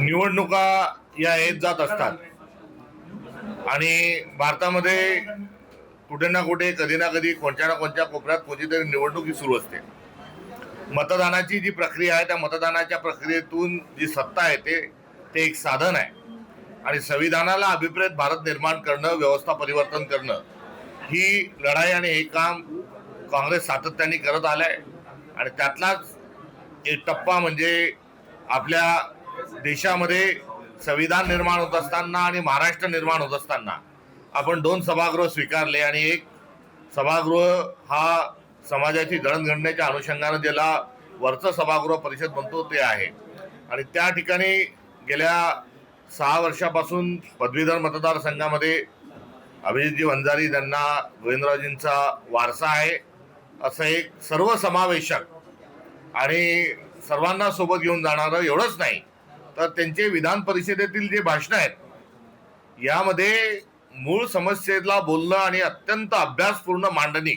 निवडणुका या येत जात असतात. आणि भारतामध्ये कुठे ना कुठे कधी ना कधी कोणत्या ना कोणत्या कोपऱ्यात कोणतीतरी निवडणूक ही सुरू असते. मतदानाची जी प्रक्रिया आहे त्या मतदानाच्या प्रक्रियेतून जी सत्ता येते ते एक साधन आहे. आणि संविधानाला अभिप्रेत भारत निर्माण करणं व्यवस्था परिवर्तन करणं ही लढाई आणि हे काम काँग्रेस सातत्याने करत आलं आहे आणि त्यातलाच एक टप्पा म्हणजे आपल्या देशामध्ये संविधान निर्माण होत असताना आणि महाराष्ट्र निर्माण होत असताना आपण दोन सभागृह स्वीकारले आणि एक सभागृह हा समाजाची जडणघडण्याच्या अनुषंगानं ज्याला वरचं सभागृह परिषद म्हणतो ते आहे. आणि त्या ठिकाणी गेल्या सहा वर्षापासून पदवीधर मतदारसंघामध्ये अभिजितजी वंजारी त्यांना गोविंदरावजींचा वारसा आहे असं एक सर्वसमावेशक आणि सर्वांना सोबत घेऊन जाणारं एवढंच नाही. तर त्यांचे विधान परिषदेतील जे भाषणं आहेत यामध्ये मूळ समस्येला बोलणं आणि अत्यंत अभ्यासपूर्ण मांडणी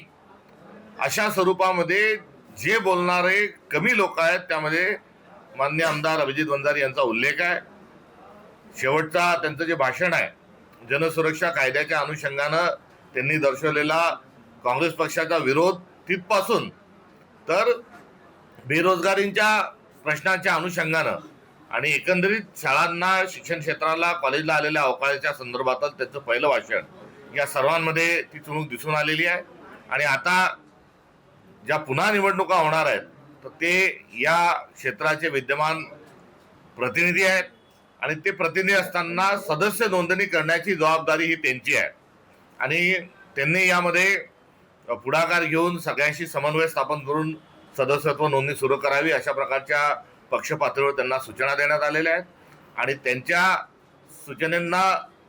अशा स्वरूपामध्ये जे बोलणारे कमी लोक आहेत त्यामध्ये मान्य आमदार अभिजित वंजारी यांचा उल्लेख आहे. शेवटचा त्यांचं जे भाषण आहे जनसुरक्षा कायद्याच्या अनुषंगानं त्यांनी दर्शवलेला काँग्रेस पक्षाचा विरोध तिथपासून तर बेरोजगारींच्या प्रश्नाच्या अनुषंगानं आणि एकंदरीत शाळांना शिक्षण क्षेत्राला कॉलेजला आलेल्या अवकाळाच्या संदर्भातच त्याचं पहिलं भाषण या सर्वांमध्ये ती चुणूक दिसून आलेली आहे. आणि आता ज्या पुन्हा निवडणुका होणार आहेत तर ते या क्षेत्राचे विद्यमान प्रतिनिधी आहेत. आणि ते प्रतिनिधी असताना सदस्य नोंदणी करण्याची जबाबदारी ही त्यांची आहे. आणि त्यांनी यामध्ये पुढाकार घेऊन सगळ्यांशी समन्वय स्थापन करून सदस्यत्व नोंदणी सुरू करावी अशा प्रकारच्या पक्षपातळीवर त्यांना सूचना देण्यात आलेल्या आहेत आणि त्यांच्या सूचनांना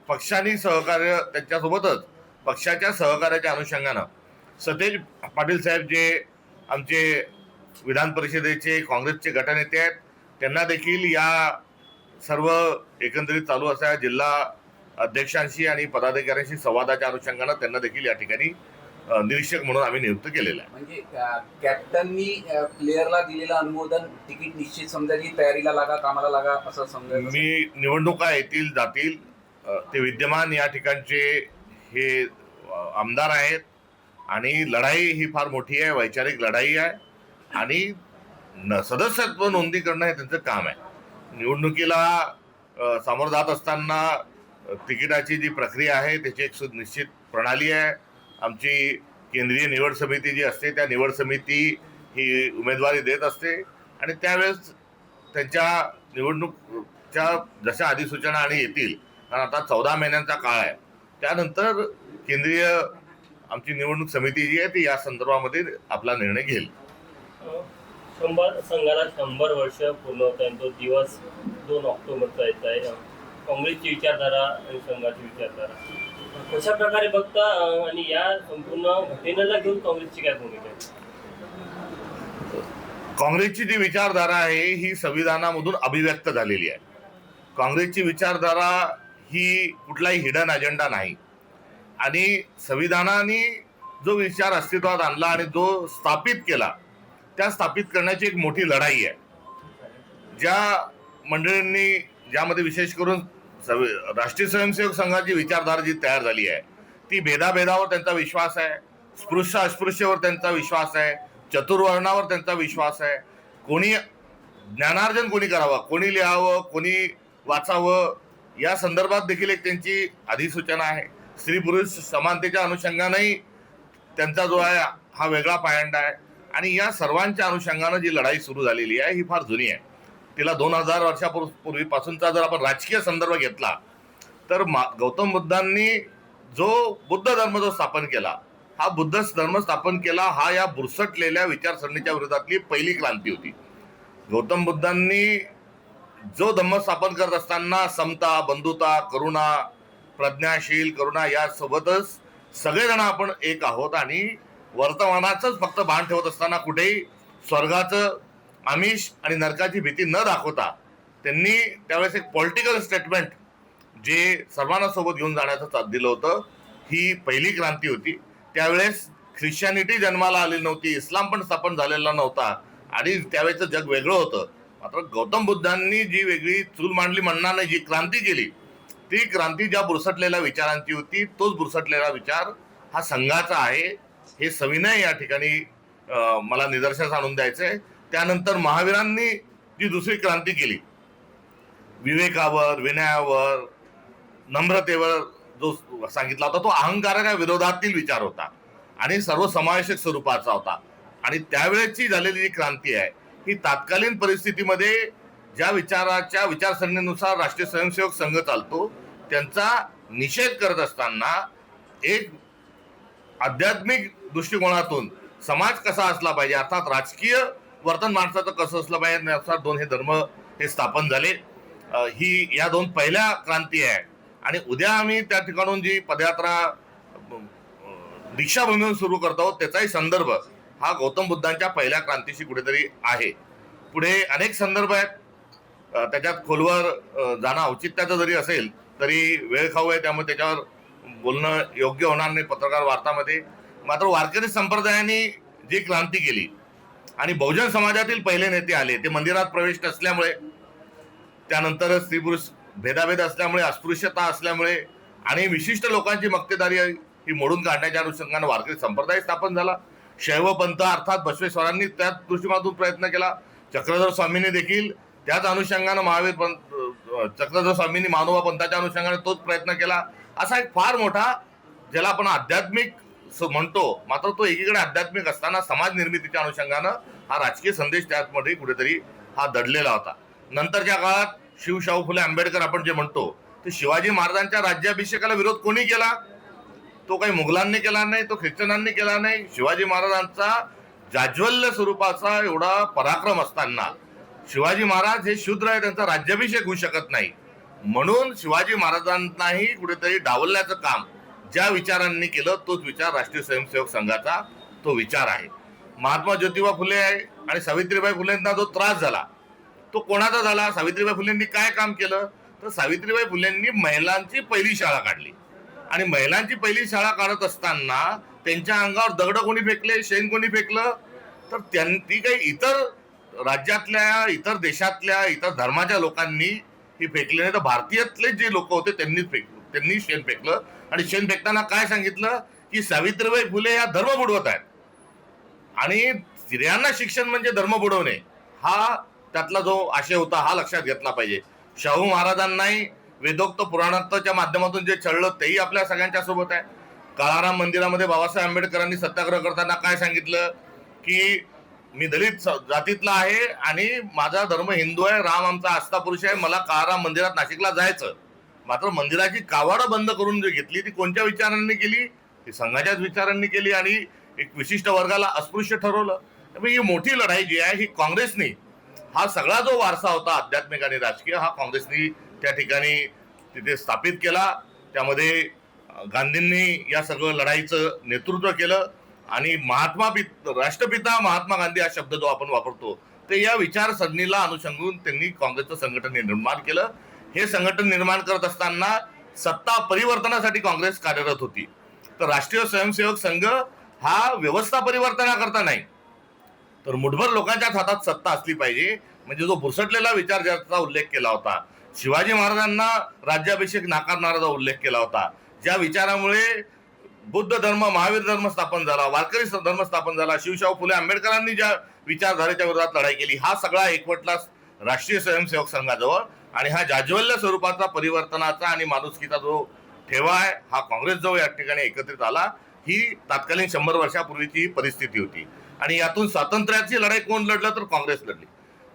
पक्षांनी सहकार्य त्यांच्यासोबतच पक्षाच्या सहकार्याच्या अनुषंगानं सतेज पाटील साहेब जे आमचे विधान परिषदेचे काँग्रेसचे गटनेते आहेत त्यांना देखील या सर्व एकंदरीत चालू असणाऱ्या जिल्हा अध्यक्षांशी आणि पदाधिकाऱ्यांशी संवादाच्या अनुषंगानं त्यांना देखील या ठिकाणी निरीक्षक म्हणून आम्ही नियुक्त केलेलं आहे. म्हणजे कॅप्टननी अं, प्लेयरला दिलेलं अनुमोदन तिकीट निश्चित समजा की तयारीला लागा कामाला लागा असं समजायचं मी निवडणुका येतील जातील ते विद्यमान या ठिकाणचे हे आमदार आहेत. आणि लढाई ही फार मोठी आहे वैचारिक लढाई आहे. आणि न सदस्यत्व नोंदणी करणं हे त्यांचं काम आहे. निवडणुकीला सामोरं जात असताना तिकिटाची जी प्रक्रिया आहे त्याची एक सुनिश्चित प्रणाली आहे. आमची केंद्रीय निवड समिती जी असते त्या निवड समिती ही उमेदवारी देत असते. आणि त्यावेळेस त्यांच्या निवडणूकच्या जशा अधिसूचना आणि येतील कारण आता चौदा महिन्यांचा काळ आहे. त्यानंतर केंद्रीय आमची निवडणूक समिती जी आहे ती या संदर्भामध्ये आपला निर्णय घेईल. शंभर संघाला शंभर वर्ष पूर्ण होत आहे. तो दिवस दोन ऑक्टोबरचा येत आहे. काँग्रेसची विचारधारा आणि संघाची विचारधारा. कशा प्रकारे बघता आणि या संपूर्ण घटनेला घेऊन काँग्रेसची काय भूमिका आहे? काँग्रेसची जी विचारधारा आहे ही संविधानामधून अभिव्यक्त झालेली आहे. काँग्रेसची विचारधारा ही कुठलाही हिडन अजेंडा नाही. आणि संविधानाने जो विचार अस्तित्वात आणला आणि जो स्थापित केला त्या स्थापित करण्याची एक मोठी लढाई आहे. ज्या मंडळींनी ज्यामध्ये विशेष करून राष्ट्रीय स्वयंसेवक संघाची विचारधारा जी तयार झाली आहे ती भेदाभेदावर त्यांचा विश्वास आहे स्पृश्य अस्पृश्यवर त्यांचा विश्वास आहे चतुर्वर्णावर त्यांचा विश्वास आहे. कोणी ज्ञानार्जन कोणी करावं कोणी लिहावं कोणी वाचावं या संदर्भात देखील एक त्यांची अधिसूचना आहे. स्त्री पुरुष समानतेच्या अनुषंगानंही त्यांचा जो आहे हा वेगळा पायंडा आहे. आणि या सर्वांच्या अनुषंगानं जी लढाई सुरू झालेली आहे ही फार जुनी आहे. तिला दोन हजार वर्षापूर्वीपासूनचा जर आपण राजकीय संदर्भ घेतला तर मा गौतम बुद्धांनी जो बुद्ध धर्म जो स्थापन केला हा बुद्ध धर्म स्थापन केला हा या बुरसटलेल्या विचारसरणीच्या विरोधातली पहिली क्रांती होती. गौतम बुद्धांनी जो धम्म स्थापन करत असताना समता बंधुता करुणा प्रज्ञाशील करुणा यासोबतच सगळेजण आपण एक आहोत आणि वर्तमानाचंच फक्त भान ठेवत असताना कुठेही स्वर्गाचं आमिष आणि नरकाची भीती न दाखवता त्यांनी त्यावेळेस एक पॉलिटिकल स्टेटमेंट जे सर्वांना सोबत घेऊन जाण्याचं साथ दिलं होतं. ही पहिली क्रांती होती. त्यावेळेस ख्रिश्चॅनिटी जन्माला आली नव्हती इस्लाम पण स्थापन झालेला नव्हता आणि त्यावेळेचं जग वेगळं होतं. मात्र गौतम बुद्धांनी जी वेगळी चूल मांडली म्हणणार नाही जी क्रांती केली ती क्रांती ज्या बुरसटलेल्या विचारांची होती तोच बुरसटलेला विचार हा संघाचा आहे. हे सविनय या ठिकाणी मला निदर्शनास आणून द्यायचं आहे त्यानंतर महावीरांनी जी दुसरी क्रांती केली विवेकावर विनयावर नम्रतेवर जो सांगितला होता तो अहंकाराच्या विरोधातील विचार होता आणि सर्वसमावेशक स्वरूपाचा होता. आणि त्यावेळेची झालेली जी क्रांती आहे ही तात्कालीन परिस्थितीमध्ये ज्या विचाराच्या विचारसरणीनुसार राष्ट्रीय स्वयंसेवक संघ चालतो त्यांचा निषेध करत असताना एक आध्यात्मिक दृष्टिकोनातून समाज कसा असला पाहिजे अर्थात राजकीय वर्तन माणसाचं कसं असलं पाहिजे यानुसार दोन हे धर्म हे स्थापन झाले. ही या दोन पहिल्या क्रांती आहे. आणि उद्या आम्ही त्या ठिकाणून जी पदयात्रा दीक्षाभूमीहून सुरू करतो त्याचाही संदर्भ हा गौतम बुद्धांच्या पहिल्या क्रांतीशी कुठेतरी आहे. पुढे अनेक संदर्भ आहेत. त्याच्यात खोलवर जाणं औचित्याचं जरी असेल तरी वेळ खाऊ आहे त्यामुळे त्याच्यावर बोलणं योग्य होणार नाही पत्रकार वार्तामध्ये. मात्र वारकरी संप्रदायाने जी क्रांती केली आणि बहुजन समाजातील पहिले नेते आले ते मंदिरात प्रवेश नसल्यामुळे त्यानंतर स्त्री पुरुष भेदाभेद असल्यामुळे अस्पृश्यता असल्यामुळे आणि विशिष्ट लोकांची मक्तेदारी ही मोडून काढण्याच्या अनुषंगाने वारकरी संप्रदाय स्थापन झाला. शैव पंथ अर्थात बसवेश्वरांनी त्याच दृष्टिकोनातून प्रयत्न केला. चक्रधर स्वामींनी देखील त्याच अनुषंगानं महावीर पंत चक्रधर स्वामींनी मानोबा पंथाच्या अनुषंगाने तोच प्रयत्न केला. असा एक फार मोठा ज्याला आपण आध्यात्मिक म्हणतो मात्र तो एकीकडे आध्यात्मिक असताना समाज निर्मितीच्या अनुषंगानं हा राजकीय संदेश त्यामध्ये कुठेतरी हा दडलेला होता. नंतरच्या काळात शिवशाहू फुले आंबेडकर आपण जे म्हणतो ते शिवाजी महाराजांच्या राज्याभिषेकाला विरोध कोणी केला? तो काही मुघलांनी केला नाही तो ख्रिश्चनांनी केला नाही. शिवाजी महाराजांचा जाज्वल्य स्वरूपाचा एवढा पराक्रम असताना शिवाजी महाराज हे शूद्र आहे त्यांचा राज्याभिषेक होऊ शकत नाही. म्हणून शिवाजी महाराजांनाही कुठेतरी डावलण्याचं काम ज्या विचारांनी केलं तोच विचार राष्ट्रीय स्वयंसेवक संघाचा तो विचार आहे. महात्मा ज्योतिबा फुले आहे आणि सावित्रीबाई फुलेंना जो त्रास झाला तो कोणाचा झाला? सावित्रीबाई फुलेंनी काय काम केलं? तर सावित्रीबाई फुलेंनी महिलांची पहिली शाळा काढली. आणि महिलांची पहिली शाळा काढत असताना त्यांच्या अंगावर दगड कोणी फेकले शेण कोणी फेकलं? तर त्यां- ती काही इतर राज्यातल्या इतर देशातल्या इतर धर्माच्या लोकांनी ही फेकली नाही. तर भारतीयातले जे लोक होते त्यांनीच फेक त्यांनी शेण फेकलं. आणि शेन फेकताना काय सांगितलं? की सावित्रीबाई फुले या धर्म बुडवत आहेत. आणि स्त्रियांना शिक्षण म्हणजे धर्म बुडवणे हा त्यातला जो आशय होता हा लक्षात घेतला पाहिजे. शाहू महाराजांनाही वेदोक्त पुराणात्वाच्या माध्यमातून जे छळलं तेही आपल्या सगळ्यांच्या सोबत आहे. काळाराम मंदिरामध्ये बाबासाहेब आंबेडकरांनी सत्याग्रह करताना काय सांगितलं? की मी दलित स- जातीतला आहे आणि माझा धर्म हिंदू आहे राम आमचा आस्था पुरुष आहे मला काळाराम मंदिरात नाशिकला जायचं. मात्र मंदिराची कावाडं बंद करून जी घेतली ती कोणत्या विचारांनी केली? ती संघाच्याच विचारांनी केली आणि एक विशिष्ट वर्गाला अस्पृश्य ठरवलं. त्यामुळे ही मोठी लढाई जी आहे ही काँग्रेसनी हा सगळा जो वारसा होता आध्यात्मिक आणि राजकीय हा काँग्रेसनी त्या ठिकाणी तिथे स्थापित केला. त्यामध्ये गांधींनी या सगळं लढाईचं नेतृत्व केलं आणि महात्मा पित राष्ट्रपिता महात्मा गांधी हा शब्द जो आपण वापरतो ते या विचारसरणीला अनुषंगून त्यांनी काँग्रेसचं संघटन निर्माण केलं. हे संघटन निर्माण करत असताना सत्ता परिवर्तनासाठी काँग्रेस कार्यरत होती. तर राष्ट्रीय स्वयंसेवक संघ हा व्यवस्था परिवर्तनाकरता नाही. तर मुठभर लोकांच्याच हातात सत्ता असली पाहिजे. म्हणजे जो भुसटलेला विचार ज्याचा उल्लेख केला होता. शिवाजी महाराजांना राज्याभिषेक नाकारणाराचा उल्लेख केला होता. ज्या विचारामुळे बुद्ध धर्म महावीर धर्म स्थापन झाला वारकरी धर्म स्थापन झाला शिवशाहू फुले आंबेडकरांनी ज्या विचारधारेच्या विरोधात लढाई केली हा सगळा एकवटला राष्ट्रीय स्वयंसेवक संघाजवळ आणि हा जाज्वल्य स्वरूपाचा परिवर्तनाचा आणि माणुसकीचा जो ठेवा आहे हा काँग्रेसजवळ या ठिकाणी एकत्रित आला ही तात्कालीन शंभर वर्षापूर्वीची परिस्थिती होती. आणि यातून स्वातंत्र्याची लढाई कोण लढलं तर काँग्रेस लढली.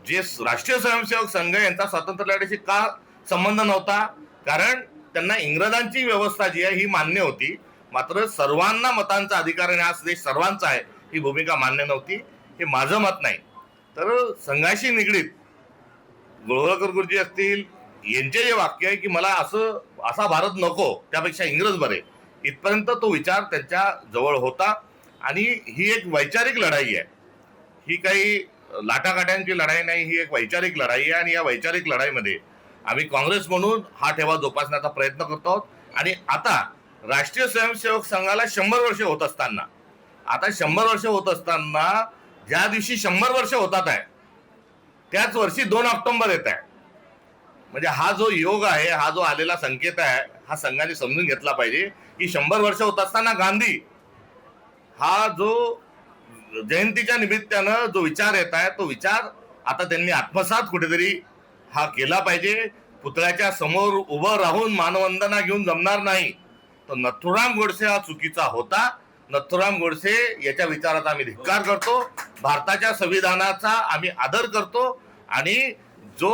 जे राष्ट्रीय स्वयंसेवक संघ यांचा स्वातंत्र्य लढ्याशी का संबंध नव्हता? कारण त्यांना इंग्रजांची व्यवस्था जी आहे ही मान्य होती. मात्र सर्वांना मतांचा अधिकार आणि आज देश सर्वांचा आहे ही भूमिका मान्य नव्हती. हे माझं मत नाही. तर संघाशी निगडीत गुळगावकर गुरुजी असतील यांचे जे वाक्य आहे की मला असं असा भारत नको त्यापेक्षा इंग्रज बरे. इथपर्यंत तो विचार त्यांच्या जवळ होता. आणि ही एक वैचारिक लढाई आहे. ही काही लाटाकाट्यांची लढाई नाही ही एक वैचारिक लढाई आहे. आणि या वैचारिक लढाईमध्ये आम्ही काँग्रेस म्हणून हा ठेवा जोपासण्याचा प्रयत्न करतो आहोत. आणि आता राष्ट्रीय स्वयंसेवक संघाला शंभर वर्ष होत असताना आता शंभर वर्ष होत असताना ज्या दिवशी शंभर वर्ष होतात आहे त्याच वर्षी दोन ऑक्टोंबर येत आहे. म्हणजे हा जो योग आहे हा जो आलेला संकेत आहे हा संघाने समजून घेतला पाहिजे की शंभर वर्ष होत असताना गांधी हा जो जयंतीच्या निमित्तानं जो विचार येत आहे तो विचार आता त्यांनी आत्मसात कुठेतरी हा केला पाहिजे. पुतळ्याच्या समोर उभं राहून मानवंदना घेऊन जमणार नाही. तर नथुराम गोडसे हा चुकीचा होता. नथुराम गोडसे याच्या विचाराचा आम्ही धिक्कार करतो. भारताच्या संविधानाचा आम्ही आदर करतो आणि जो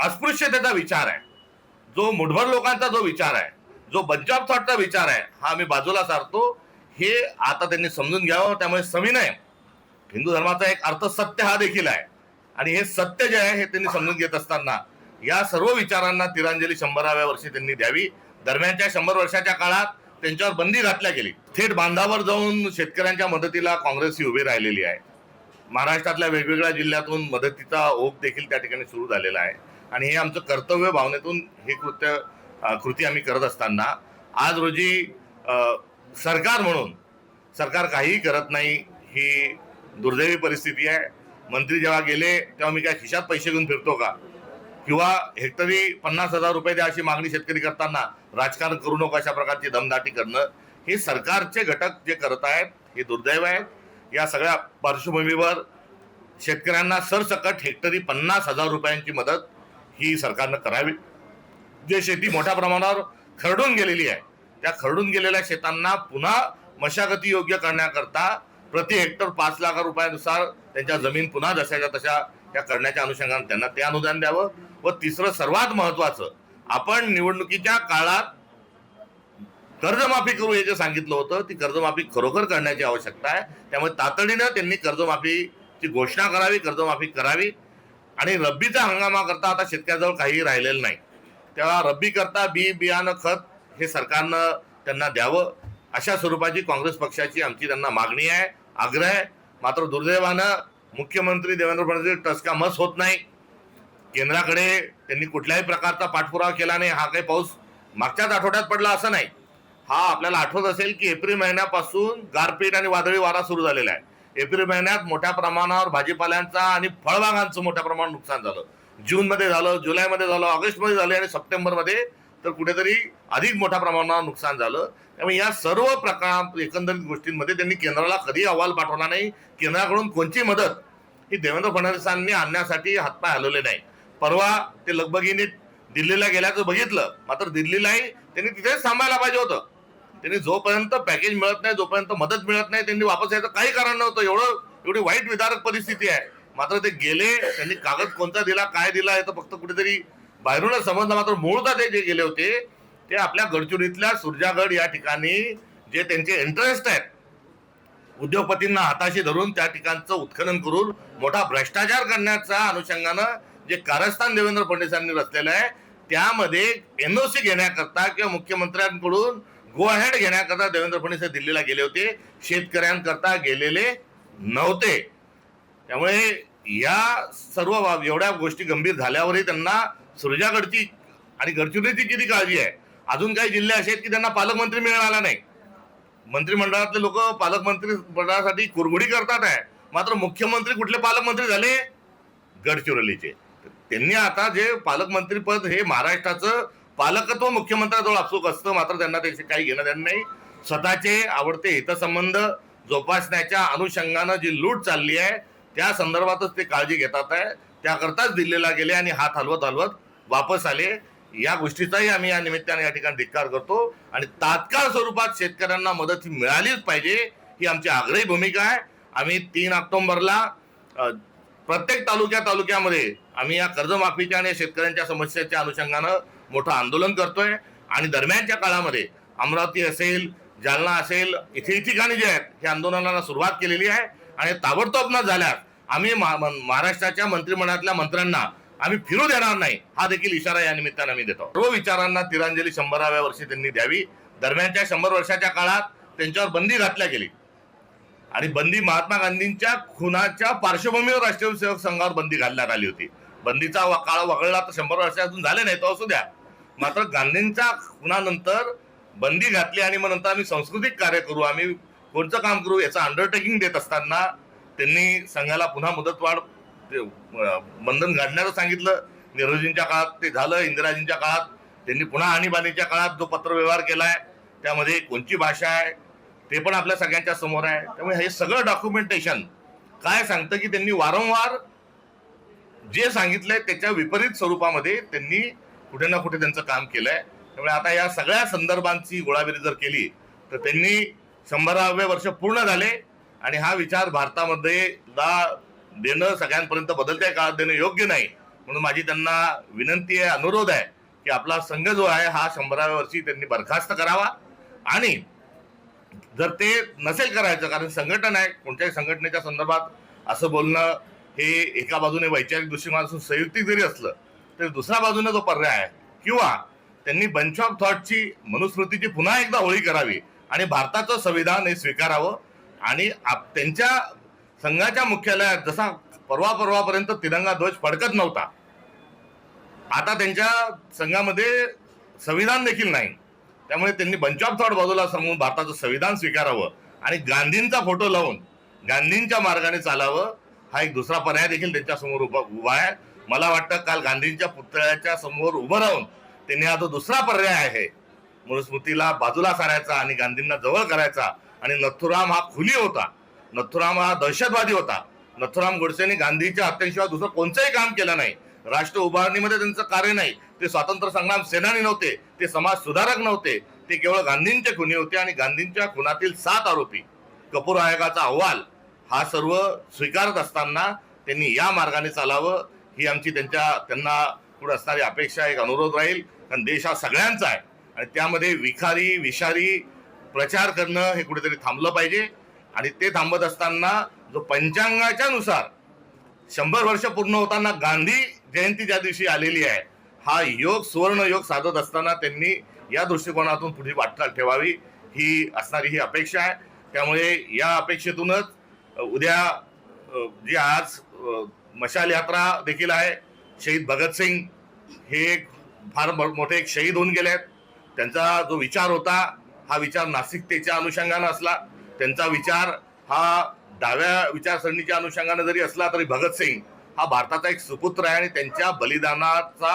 अस्पृश्यतेचा विचार आहे जो मुठभर लोकांचा जो विचार आहे जो बंच ऑफ थॉटचा विचार आहे हा आम्ही बाजूला सारतो. हे आता त्यांनी समजून घ्यावं त्यामुळे सविनय हिंदू धर्माचा एक अर्थ सत्य हा देखील आहे. आणि हे सत्य जे आहे हे त्यांनी समजून घेत असताना या सर्व विचारांना तिरांजली शंभराव्या वर्षी त्यांनी द्यावी. दरम्यानच्या शंभर वर्षाच्या काळात त्यांच्यावर बंदी घातल्या गेली. थेट बांधावर जाऊन शेतकऱ्यांच्या मदतीला काँग्रेस ही उभी राहिलेली आहे. महाराष्ट्रातल्या वेगवेगळ्या जिल्ह्यातून मदतीचा ओघ देखील त्या ठिकाणी सुरू झालेला आहे. आणि हे आमचं कर्तव्य भावनेतून हे कृत्य कृती आम्ही करत असताना आज रोजी सरकार म्हणून सरकार काहीही करत नाही ही दुर्दैवी परिस्थिती आहे. मंत्री जेव्हा गेले तेव्हा मी काय खिशात पैसे घेऊन फिरतो का? किंवा हेक्टरी पन्नास हजार रुपये द्या अशी मागणी शेतकरी करताना राजकारण करू नको अशा प्रकारची दमदाटी करणं हे सरकारचे घटक जे करत आहेत हे दुर्दैव आहेत. या सगळ्या पार्श्वभूमीवर शेतकऱ्यांना सरसकट हेक्टरी पन्नास हजार रुपयांची मदत ही सरकारनं करावी. जे शेती मोठ्या प्रमाणावर खरडून गेलेली आहे त्या खरडून गेलेल्या शेतांना पुन्हा मशागती योग्य करण्याकरता प्रति हेक्टर पाच लाख रुपयानुसार त्यांच्या जमीन पुन्हा जशाच्या तशा त्या करण्याच्या अनुषंगाने त्यांना ते अनुदान द्यावं. व तिसरं सर्वात महत्वाचं आपण निवडणुकीच्या काळात कर्जमाफी करू हे जे सांगितलं होतं ती कर्जमाफी खरोखर करण्याची आवश्यकता आहे. त्यामुळे तातडीनं त्यांनी कर्जमाफीची घोषणा करावी कर्जमाफी करावी. आणि रब्बीचा हंगामाकरता आता शेतकऱ्याजवळ काही राहिलेलं नाही. तेव्हा रब्बी करता बी बियाणं खत हे सरकारनं त्यांना द्यावं. अशा स्वरूपाची काँग्रेस पक्षाची आमची त्यांना मागणी आहे आग्रह आहे. मात्र दुर्दैवानं मुख्यमंत्री देवेंद्र फडणवीस टसका मस होत नाही. केंद्राकडे त्यांनी कुठल्याही प्रकारचा पाठपुरावा केला नाही. हा काही पाऊस मागच्याच आठवड्यात पडला असं नाही. हा आपल्याला आठवत असेल की एप्रिल महिन्यापासून गारपीट आणि वादळी वारा सुरू झालेला आहे. एप्रिल महिन्यात मोठ्या प्रमाणावर भाजीपाल्यांचा आणि फळबागांचं मोठ्या प्रमाणात नुकसान झालं. जूनमध्ये झालं जुलैमध्ये झालं ऑगस्टमध्ये झालं आणि सप्टेंबरमध्ये तर कुठेतरी अधिक मोठ्या प्रमाणावर नुकसान झालं. त्यामुळे या सर्व प्रकार एकंदरीत गोष्टींमध्ये त्यांनी केंद्राला कधी अहवाल पाठवला नाही केंद्राकडून कोणची मदत ही देवेंद्र फडणवीसांनी आणण्यासाठी हातपाय हलवले नाही परवा ते लगबगीने दिल्लीला गेल्याचं बघितलं मात्र दिल्लीलाही त्यांनी तिथेच थांबायला पाहिजे होतं. त्यांनी जोपर्यंत पॅकेज मिळत नाही जोपर्यंत मदत मिळत नाही त्यांनी वापस यायचं काही कारण नव्हतं. एवढं एवढी वाईट विदारक परिस्थिती आहे. मात्र ते गेले त्यांनी कागद कोणता दिला काय दिला हे तर फक्त कुठेतरी बाहेरूनच समजलं. मात्र मूळतः ते जे गेले होते ते आपल्या गडचिरोलीतल्या सुरजागड या ठिकाणी जे त्यांचे इंटरेस्ट आहेत उद्योगपतींना हाताशी धरून त्या ठिकाणचं उत्खनन करून मोठा भ्रष्टाचार करण्याच्या अनुषंगानं जे कारस्थान देवेंद्र फडणवीसांनी रचलेलं आहे त्यामध्ये एम ओ सी घेण्याकरता किंवा मुख्यमंत्र्यांकडून गो अहेड घेण्याकरता देवेंद्र फडणवीस हे दिल्लीला गेले होते. शेतकऱ्यांकरता गेलेले नव्हते. त्यामुळे या सर्व बाब- एवढ्या गोष्टी गंभीर झाल्यावरही त्यांना सुरजागडची आणि गडचिरोलीची किती काळजी आहे अजून काही जिल्हे असे आहेत की त्यांना पालकमंत्री मिळाला नाही. मंत्रिमंडळातले लोक पालकमंत्री पदासाठी कुरघुडी करतात आहे. मात्र मुख्यमंत्री कुठले पालकमंत्री झाले? गडचिरोलीचे. त्यांनी आता जे पालकमंत्रीपद हे महाराष्ट्राचं पालकत्व मुख्यमंत्र्याजवळ आपसूक असतं मात्र त्यांना त्याचे काही घेणं देणं नाही. स्वतःचे आवडते हितसंबंध जोपासण्याच्या अनुषंगानं जी लूट चालली आहे त्या संदर्भातच ते काळजी घेतात आहे. त्याकरताच दिल्लीला गेले आणि हात हलवत हलवत वापस आले. या गोष्टीचाही आम्ही या निमित्ताने या ठिकाणी धिक्कार करतो. आणि तात्काळ स्वरूपात शेतकऱ्यांना मदत ही मिळालीच पाहिजे ही आमची आग्रही भूमिका आहे. आम्ही तीन ऑक्टोंबरला प्रत्येक तालुक्या तालुक्यामध्ये आम्ही या कर्जमाफीच्या आणि शेतकऱ्यांच्या समस्येच्या अनुषंगानं मोठं आंदोलन करतोय. आणि दरम्यानच्या काळामध्ये अमरावती असेल जालना असेल इथे ठिकाणी जे आहेत हे आंदोलनाला सुरुवात केलेली आहे. आणि ताबडतोब न झाल्यास आम्ही महा- म- महाराष्ट्राच्या मंत्रिमंडळातल्या मंत्र्यांना आम्ही फिरू देणार नाही. हा देखील इशारा या निमित्तानं आम्ही देतो. सर्व विचारांना तिरांजली शंभराव्या वर्षी त्यांनी द्यावी. दरम्यानच्या शंभर वर्षाच्या काळात त्यांच्यावर बंदी घातल्या गेली. आणि बंदी महात्मा गांधींच्या खुनाच्या पार्श्वभूमीवर राष्ट्रीय सेवक संघावर बंदी घालण्यात आली होती. बंदीचा काळ वगळला तर शंभर वर्ष अजून झाले नाही तो असू द्या. मात्र गांधींच्या खुनानंतर बंदी घातली आणि मग नंतर आम्ही सांस्कृतिक कार्य करू आम्ही कोणतं काम करू याचं अंडरटेकिंग देत असताना त्यांनी संघाला पुन्हा मुदतवाढ बंधन घालण्याचं सांगितलं. नेहरूजींच्या काळात ते झालं इंदिराजींच्या काळात. त्यांनी पुन्हा आणीबाणीच्या काळात जो पत्रव्यवहार केलाय त्यामध्ये कोणची भाषा आहे ते पण आपल्या सगळ्यांच्या समोर आहे. त्यामुळे हे सगळं डॉक्युमेंटेशन काय सांगतं की त्यांनी वारंवार जे सांगितलंय त्याच्या विपरीत स्वरूपामध्ये त्यांनी कुठे ना कुठे त्यांचं काम केलंय. त्यामुळे आता या सगळ्या संदर्भांची गोळाबेरी जर केली तर त्यांनी शंभरावे वर्ष पूर्ण झाले. आणि हा विचार भारतामध्ये दा देणं सगळ्यांपर्यंत बदलत्या काळात देणं योग्य नाही. म्हणून माझी त्यांना विनंती आहे अनुरोध आहे की आपला संघ जो आहे हा शंभराव्या वर्षी त्यांनी बरखास्त करावा. आणि जर ते नसेल करायचं कारण संघटन आहे कोणत्याही संघटनेच्या संदर्भात असं बोलणं हे एका बाजूने वैचारिक दृष्टिकोनातून संयुक्तिक जरी असलं तरी दुसऱ्या बाजूने जो पर्याय आहे किंवा त्यांनी बंच ऑफ थॉटची मनुस्मृतीची पुन्हा एकदा होळी करावी आणि भारताचं संविधान हे स्वीकारावं आणि आप- त्यांच्या संघाच्या मुख्यालयात जसा परवा परवापर्यंत तिरंगा ध्वज फडकत नव्हता. आता त्यांच्या संघामध्ये संविधान देखील नाही. त्यामुळे त्यांनी बंच ऑफ थॉट बाजूला सांगून भारताचं संविधान स्वीकारावं आणि गांधींचा फोटो लावून गांधींच्या मार्गाने चालावं हा एक दुसरा पर्याय देखील त्यांच्यासमोर उभा उभा आहे. मला वाटतं काल गांधींच्या पुतळ्याच्या समोर उभं राहून त्यांनी हा जो दुसरा पर्याय आहे मनुस्मृतीला बाजूला सारायचा आणि गांधींना जवळ करायचा आणि नथुराम हा खुली होता नथुराम हा दहशतवादी होता. नथुराम गोडसेने गांधीच्या हत्येशिवाय दुसरं कोणतंही काम केलं नाही. राष्ट्र उभारणीमध्ये त्यांचं कार्य नाही. ते स्वातंत्र्य संग्राम सेनानी नव्हते. ते समाज सुधारक नव्हते. ते केवळ गांधींचे खुनी होते आणि गांधींच्या खुनातील सात आरोपी. कपूर आयोगाचा अहवाल हा सर्व स्वीकारत असताना त्यांनी या मार्गाने चालावं. ही आमची त्यांच्या त्यांना पुढे असणारी अपेक्षा एक अनुरोध राहील. कारण देश हा सगळ्यांचा आहे. आणि त्यामध्ये विखारी विषारी प्रचार करणं हे कुठेतरी थांबलं पाहिजे. आणि ते थांबत असताना जो पंचांगाच्या नुसार शंभर वर्ष पूर्ण होताना गांधी जयंती ज्या दिवशी आलेली आहे हा योग सुवर्ण योग साधत असताना त्यांनी या दृष्टिकोनातून पुढे वाटचाल ठेवावी ही असणारी ही अपेक्षा आहे. त्यामुळे या अपेक्षेतूनच उद्या जी आज मशाल यात्रा देखील आहे शहीद भगतसिंग हे एक फार मो- मोठे एक शहीद होऊन गेले आहेत त्यांचा जो विचार होता हा विचार नास्तिकतेच्या अनुषंगानं असला. त्यांचा विचार हा डाव्या विचारसरणीच्या अनुषंगाने जरी असला तरी भगतसिंग हा भारताचा एक सुपुत्र आहे आणि त्यांच्या बलिदानाचा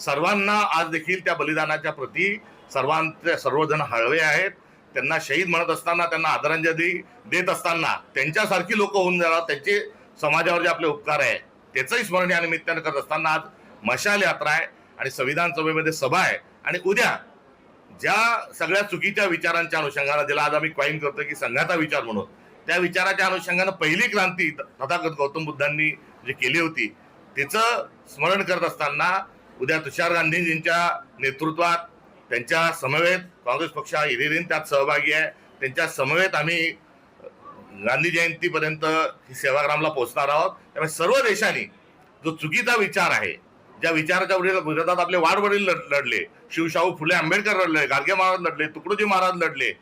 सर्वांना आज देखील त्या बलिदानाच्या प्रती सर्वांचे सर्वजण हळवे आहेत. त्यांना शहीद म्हणत असताना त्यांना आदरांजली देत असताना त्यांच्यासारखी लोक होऊन जाणार त्यांचे समाजावर जे आपले उपकार आहे त्याचंही स्मरण या निमित्तानं करत असताना आज मशाल यात्रा आहे आणि संविधान सभेमध्ये सभा आहे. आणि उद्या ज्या सगळ्या चुकीच्या विचारांच्या अनुषंगानं ज्याला आज आम्ही क्वाईन करतो की संघाचा विचार म्हणून त्या विचाराच्या अनुषंगानं पहिली क्रांती तथागत गौतम बुद्धांनी जी केली होती तिचं स्मरण करत असताना उद्या तुषार गांधीजींच्या नेतृत्वात त्यांच्या समवेत काँग्रेस पक्ष हा हिरिरीन त्यात सहभागी आहे. त्यांच्या समवेत आम्ही गांधी जयंतीपर्यंत ही सेवाग्रामला पोहोचणार आहोत. त्यामुळे सर्व देशांनी जो चुकीचा विचार आहे ज्या विचाराच्या विरोधात आपले वाडवडील लढले शिवशाहू फुले आंबेडकर लढले गाडगे महाराज लढले तुकडोजी महाराज लढले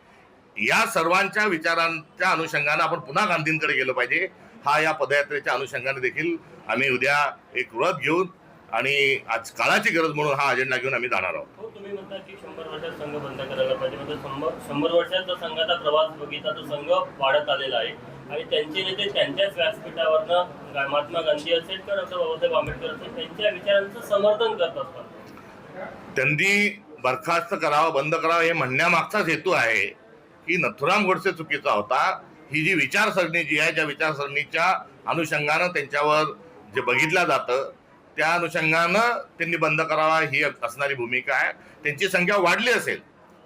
या सर्वांच्या विचारांच्या अनुषंगाने आपण पुन्हा गांधींकडे गेलो पाहिजे. हा या पदयात्रेच्या अनुषंगाने देखील आम्ही उद्या एक व्रत घेऊन आणि आज काळाची गरज म्हणून हा अजेंडा घेऊन आम्ही जाणार आहोत. हो, तुम्ही म्हणता की शंभर वर्षात संघ बंद करायला पाहिजे. म्हणजे शंभर वर्षात जर संघाचा प्रवास बघितला तो संघ वाढत आलेला आहे. आणि त्यांचे नेते त्यांच्याच व्यासपीठावरनं महात्मा गांधी असेल तर डॉक्टर बाबासाहेब आंबेडकर असेल त्यांच्या विचारांचं समर्थन करत असतात. त्यांनी बरखास्त करावं बंद करावं हे म्हणण्यामागचाच हेतू आहे की नथुराम गोडसे चुकीचा होता. ही जी विचारसरणी जी आहे ज्या विचारसरणीच्या अनुषंगानं त्यांच्यावर जे बघितलं जातं त्या अनुषंगानं त्यांनी बंद करावा ही असणारी भूमिका आहे. त्यांची संख्या वाढली असेल.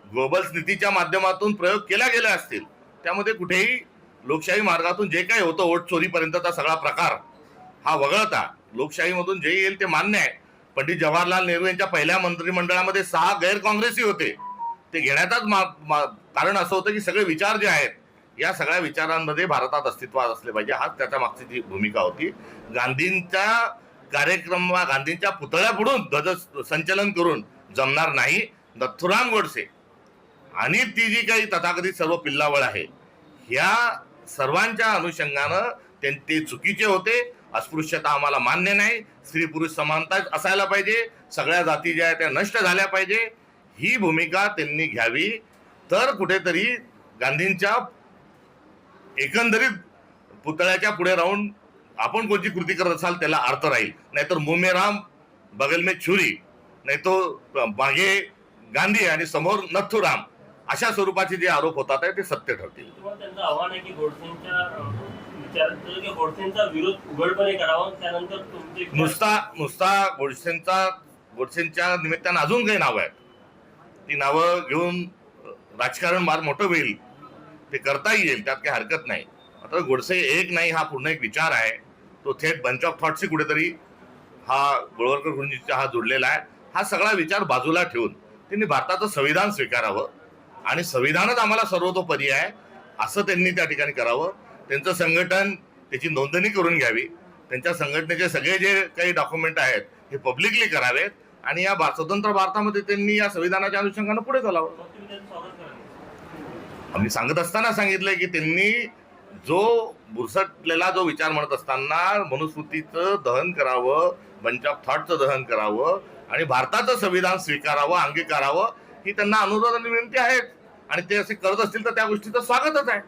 ग्लोबल स्थितीच्या माध्यमातून प्रयोग केल्या गेले असतील. त्यामध्ये कुठेही लोकशाही मार्गातून जे काही होतं वोट चोरीपर्यंतचा सगळा प्रकार हा वगळता लोकशाहीमधून जे येईल ते मान्य आहे. पंडित जवाहरलाल नेहरू यांच्या पहिल्या मंत्रिमंडळामध्ये सहा गैर काँग्रेसी होते. ते घेण्याचाच मा- कारण असं होतं की सगळे विचार जे आहेत या सगळ्या विचारांमध्ये भारतात अस्तित्वात असले पाहिजे. हाच त्याच्या मागची जी भूमिका होती. गांधींच्या कार्यक्रम गांधींच्या पुतळ्यापुढून ध्वज संचलन करून जमणार नाही. नथुराम गोडसे आणि ती जी काही तथाकथित सर्व पिल्लावळ आहे ह्या सर्वांच्या अनुषंगानं ते ते चुकीचे होते. अस्पृश्यता आम्हाला मान्य नाही. स्त्री पुरुष समानता असायला पाहिजे. सगळ्या जाती ज्या आहेत त्या नष्ट झाल्या पाहिजे. ही भूमिका त्यांनी घ्यावी. तर कुठेतरी गांधींच्या एकंदरीत पुतळ्याच्या पुढे राहून आपण कोणती कृती करत असाल त्याला अर्थ राहील. नाहीतर मुमेराम बगल में छुरी नाही तो मागे गांधी आणि समोर नथुराम. अशा स्वरूपाचे जे आरोप होतात आहे ते सत्य ठरतील. तुम्हाला त्यांचं आव्हान आहे की गोडसेंच्या अं, विचार की गोडसेंचा विरोध उघडपणे करावा त्यानंतर तुमचे विचार- नुसता नुसता गोडसेंचा गोडसेंच्या निमित्तानं अजून काही नावं आहेत. ती नावं घेऊन राजकारण फार मोठं होईल ते करता येईल त्यात काही हरकत नाही. आता गोडसे एक नाही हा पूर्ण एक विचार आहे. तो थेट बंच ऑफ थॉट्सशी कुठेतरी हा गोळवलकर गुरुजीचा हा जोडलेला आहे. हा सगळा विचार बाजूला ठेवून त्यांनी भारताचं संविधान स्वीकारावं. आणि संविधानच आम्हाला सर्वतोपरी आहे. असं त्यांनी त्या ठिकाणी करावं. त्यांचं संघटन त्याची नोंदणी करून घ्यावी. त्यांच्या संघटनेचे सगळे जे काही डॉक्युमेंट आहेत हे पब्लिकली करावेत आणि या स्वतंत्र भारतामध्ये त्यांनी या संविधानाच्या अनुषंगानं पुढे चालावं. आम्ही सांगत असताना सांगितलंय की त्यांनी जो बुरसटलेला जो विचार म्हणत असताना मनुस्मृतीचं दहन करावं बंच ऑफ थॉटचं दहन करावं आणि भारताचं संविधान स्वीकारावं अंगीकारावं ही त्यांना अनुरोध आणि विनंती आहेत. आणि ते असे करत असतील तर त्या गोष्टीचं स्वागतच आहे.